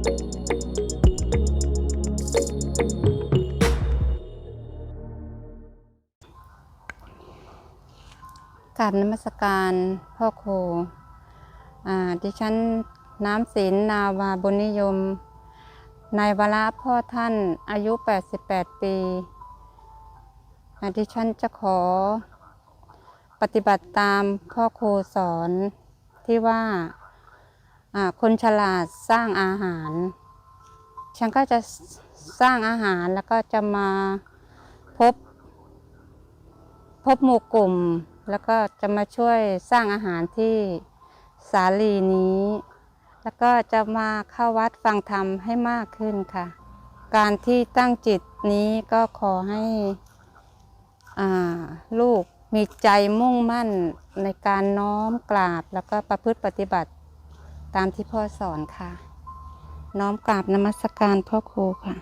กราบนมัสการพ่อครูอ่าดิฉันน้ำศิลนาวาบุญนิยม ในวระพ่อท่านอายุ 88 ปีอ่าดิฉันจะขอปฏิบัติตามพ่อครูสอนที่ว่า คนฉลาดสร้างอาหาร ฉันก็จะสร้างอาหารแล้วก็จะมาพบ พบหมู่กลุ่ม แล้วก็จะมาช่วยสร้างอาหารที่สาลีนี้ แล้วก็จะมาเข้าวัดฟังธรรมให้มากขึ้นค่ะ การที่ตั้งจิตนี้ก็ขอให้ลูกมีใจมุ่งมั่นในการน้อมกราบแล้วก็ประพฤติปฏิบัติ ตามที่พ่อสอนค่ะ น้อมกราบนมัสการพ่อครูค่ะ